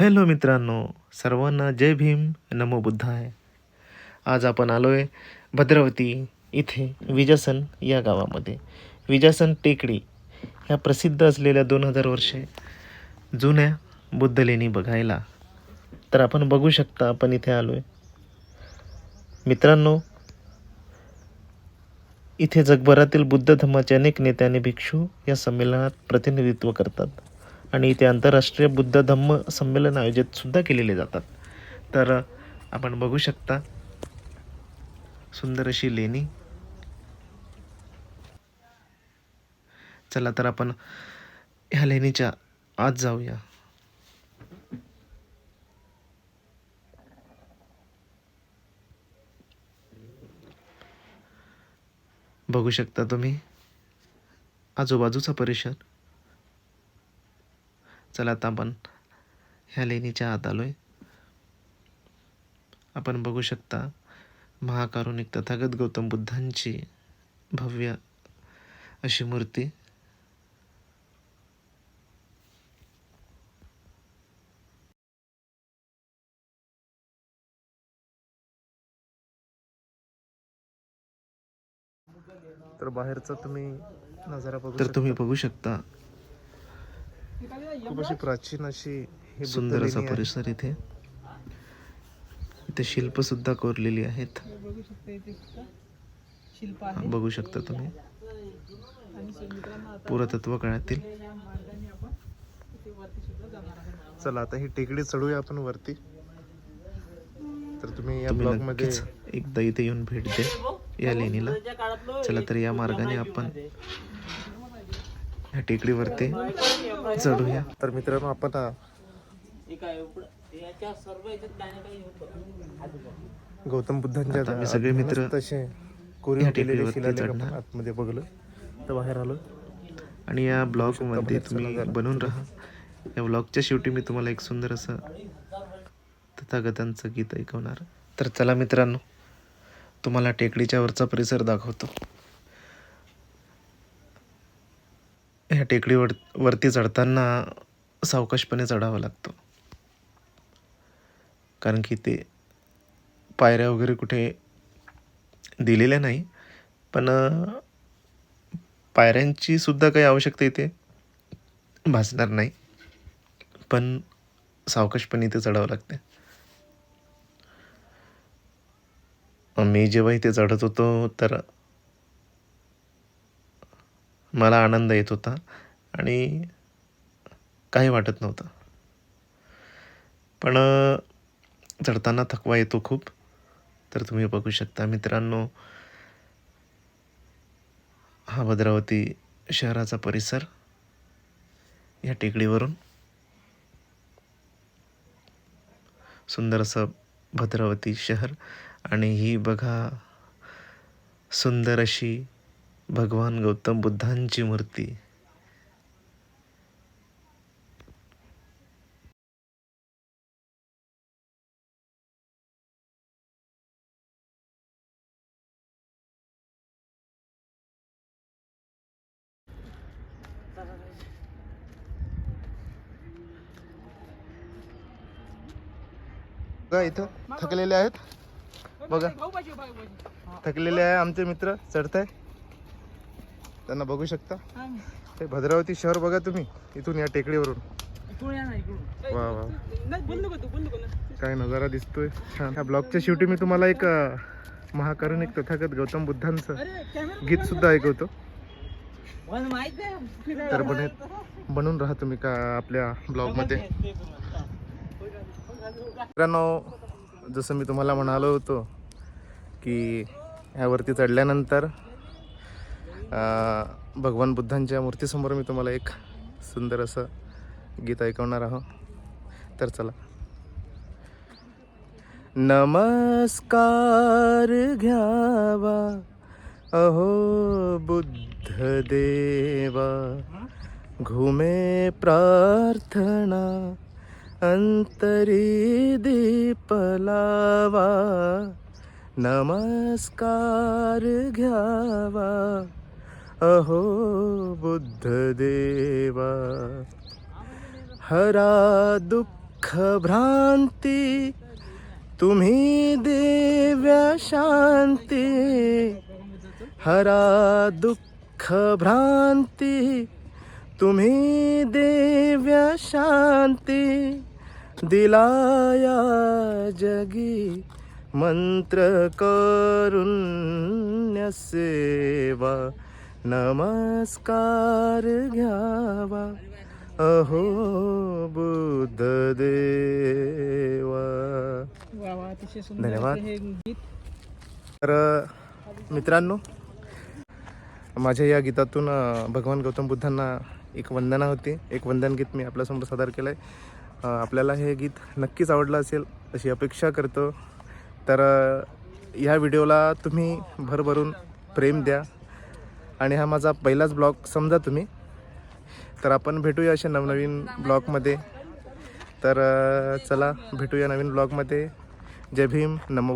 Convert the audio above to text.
Hello मित्रांनो सर्वांना जय भीम नमो बुद्धाय आज आपण आलो आहे भद्रावती इथे विजासन या गावामध्ये. विजासन टेकडी ह्या प्रसिद्ध असलेल्या दोन हजार वर्षे जुन्या बुद्धलेणी बघायला. तर आपण बघू शकता आपण इथे आलो आहे मित्रांनो इथे जगभरातील बुद्ध धर्माचे अनेक नेते आणि भिक्षू या संमेलनात प्रतिनिधित्व करतात. आणि इथे आंतरराष्ट्रीय बुद्ध धम्म संमेलन आयोजित सुद्धा केलेले जातात. तर आपण बघू शकता. सुंदर अशी लेणी. चला तर आपण ह्या लेणीच्या आत जाऊया. बघू शकता तुम्ही. आजूबाजूचा परिसर. चला आता आपण ह्या लेणीच्या आत आलोय. आपण बघू शकता महाकारुणिक तथागत गौतम बुद्धांची भव्य अशी मूर्ती. तर बाहेरचा तुम्ही नजारा बघू तर. तुम्ही बघू शकता. खूप अशी प्राचीन अशी ही सुंदर असा. परिसर इथे. इथे शिल्प सुद्धा कोरलेली आहेत. बघू शकता तुम्ही. पुरातत्व काळातील. चला आता ही टेकडी चढूया आपण वरती. तर तुम्ही या ब्लॉगमध्ये एकदा इथे येऊन भेट द्या या लेणीला. चला तर या मार्गाने आपण या टेकडीवरती चढूया. तर मित्रांनो आपण गौतम बुद्धांच्या आम्ही सगळे मित्र तसे केलेले टेकडीवरती चढणार. आतमध्ये बघलो. तर बाहेर आलो. आणि या ब्लॉगमध्ये तुम्ही. बनून राहा. या ब्लॉगच्या शेवटी मी तुम्हाला एक सुंदर असं तथागतांचं गीत ऐकवणार. तर चला मित्रांनो तुम्हाला टेकडीच्या वरचा परिसर दाखवतो. ह्या टेकडीवर वरती चढताना सावकाशपणे चढावा लागतो. कारण की ते पायऱ्या वगैरे कुठे दिलेल्या नाही पण पायऱ्यांची सुद्धा काही आवश्यकता इथे भासणार नाही. पण सावकाशपणे इथे चढावं लागते मी जेव्हा इथे चढत होतो तर मला आनंद येत होता आणि काही वाटत नव्हतं. पण चढताना थकवा येतो खूप. तर तुम्ही बघू शकता मित्रांनो हा भद्रावती शहराचा परिसर या टेकडीवरून. सुंदर असं भद्रावती शहर आणि ही बघा सुंदर अशी भगवान गौतम बुद्धांची मूर्ती. बघा इथं थकलेले आहेत. बघा. थकलेले आहे आमचे मित्र चढताय. त्यांना बघू शकता. हे. भद्रावती शहर बघा तुम्ही इथून या टेकडीवरून. वा वा तू काय नजारा दिसतोय. छान. ह्या ब्लॉगच्या शेवटी मी तुम्हाला एक महाकारुणिक तथागत गौतम बुद्धांचं गीत सुद्धा ऐकवतो. तर बने बनून राहा तुम्ही का आपल्या ब्लॉगमध्ये. मित्रांनो जसं मी तुम्हाला म्हणालो होतो की ह्यावरती चढल्यानंतर भगवान बुद्धांच्या मूर्तीसमोर मी तुम्हाला एक सुंदर असं गीत ऐकवणार आहो. तर चला. नमस्कार घ्यावा. अहो बुद्ध देवा घुमे प्रार्थना. अंतरी दीपलावा नमस्कार घ्यावा. अहो बुद्ध देवा हरा दुःख भ्रांती तुम्ही देव्या शांती हरा दुःख भ्रांती तुम्ही देव्या शांती दिलाया जगी मंत्र करुण्य सेवा नमस्कार घ्यावा. अहो बुद्ध देवा. धन्यवाद. तर मित्रांनो माझ्या या गीतातून भगवान गौतम बुद्धांना एक वंदना होती. एक वंदन गीत मी आपल्यासमोर सादर केलं आहे आपल्याला हे गीत नक्कीच आवडलं असेल अशी अपेक्षा करतो. तर ह्या व्हिडिओला तुम्ही भरभरून प्रेम द्या. आणि हा माझा पहिलाच ब्लॉग. समजा तुम्ही तर आपण भेटूया अशा नवनवीन ब्लॉगमध्ये. तर चला भेटूया नवीन ब्लॉगमध्ये. जय भीम नमो